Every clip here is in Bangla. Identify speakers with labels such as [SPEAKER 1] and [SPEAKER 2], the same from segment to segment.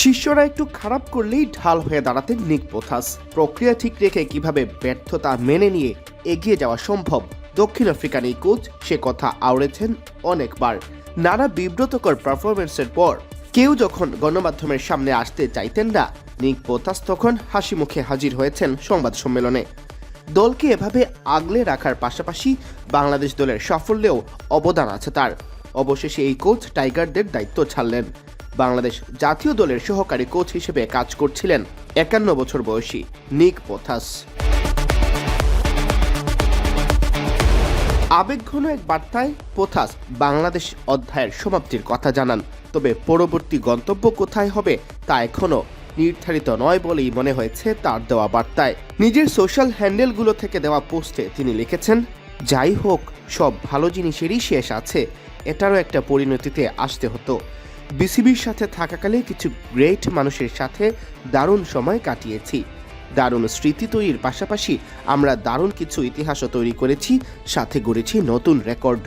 [SPEAKER 1] শিষ্যরা একটু খারাপ করলেই ঢাল হয়ে দাঁড়াতেন নিক পোথাস। প্রক্রিয়া ঠিক রেখে কীভাবে ব্যর্থতা মেনে নিয়ে এগিয়ে যাওয়া সম্ভব? দক্ষিণ আফ্রিকান এই কোচ সে কথা আওড়েছেন অনেকবার। নানা বিব্রতকর পারফরমেন্সের পর কেউ যখন গণমাধ্যমের সামনে আসতে চাইতেন না, নিক পোথাস তখন হাসি মুখে হাজির হয়েছেন সংবাদ সম্মেলনে। দলকে এভাবে আগলে রাখার পাশাপাশি বাংলাদেশ দলের সাফল্যেও অবদান আছে তার। অবশেষে এই কোচ টাইগারদের দায়িত্ব ছাড়লেন। বাংলাদেশ জাতীয় দলের সহকারী কোচ হিসেবে কাজ করছিলেন একান্ন বছর বয়সী নিক পোথাস। আবেগঘন এক বার্তায় পোথাস বাংলাদেশ অধ্যায়ের সমাপ্তির কথা জানান, তবে পরবর্তী গন্তব্য কোথায় হবে তা এখনও নির্ধারিত নয় বলেই মনে হয়েছে তার দেওয়া বার্তায়। নিজের সোশ্যাল হ্যান্ডেলগুলো থেকে দেওয়া পোস্টে তিনি লিখেছেন যাই হোক, সব ভালো জিনিসেরই শেষ আছে। এটারও একটা পরিণতিতে আসতে হতো। বিসিবির সাথে থাকাকালে কিছু গ্রেট মানুষের সাথে দারুণ সময় কাটিয়েছি। দারুণ স্মৃতি তৈরির পাশাপাশি আমরা দারুণ কিছু ইতিহাসও তৈরি করেছি, সাথে গড়েছি নতুন রেকর্ড।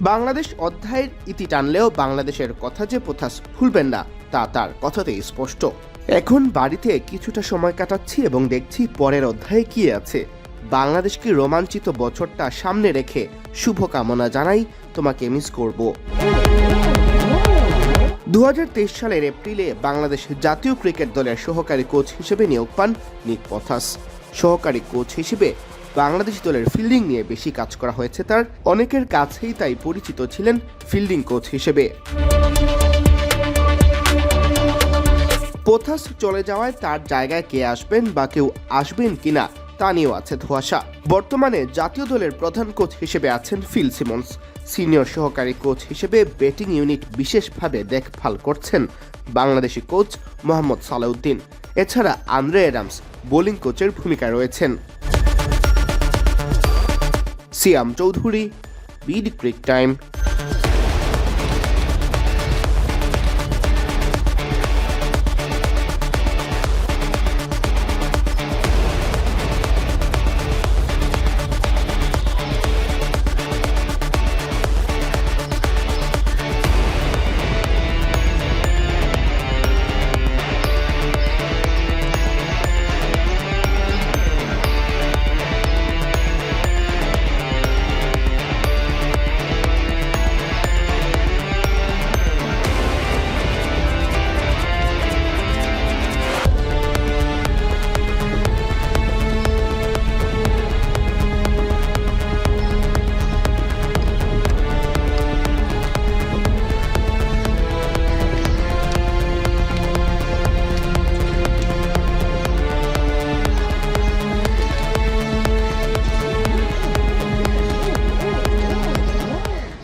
[SPEAKER 1] বাংলাদেশ অধ্যায়ের ইতি টানলেও বাংলাদেশের কথা যে পোথাস ভুলবেন না, তা তার কথাতেই স্পষ্ট। এখন বাড়িতে কিছুটা সময় কাটাচ্ছি এবং দেখছি পরের অধ্যায়ে কি আছে। বাংলাদেশকে রোমাঞ্চিত বছরটা সামনে রেখে শুভকামনা জানাই তোমাকে মিস করব। দু হাজার তেইশ সালের এপ্রিলে বাংলাদেশ জাতীয় ক্রিকেট দলের সহকারী কোচ হিসেবে নিয়োগ পান নিক পথাস। সহকারী কোচ হিসেবে বাংলাদেশ দলের ফিল্ডিং নিয়ে বেশি কাজ করা হয়েছে তার। অনেকের কাছেই তাই পরিচিত ছিলেন ফিল্ডিং কোচ হিসেবে। পোথাস চলে যাওয়ায় তার জায়গায় কে আসবেন বা কেউ আসবেন কিনা তা নিয়েও আছে ধোঁয়াশা। বর্তমানে জাতীয় দলের প্রধান কোচ হিসেবে আছেন ফিল সিমন্স। সিনিয়র সহকারী কোচ হিসেবে ব্যাটিং ইউনিট বিশেষভাবে দেখভাল করছেন বাংলাদেশি কোচ মোহাম্মদ সালাউদ্দিন। এছাড়া আন্দ্রে অ্যাডামস বোলিং কোচের ভূমিকায় রয়েছেন। Siam Chowdhury, BD cric time.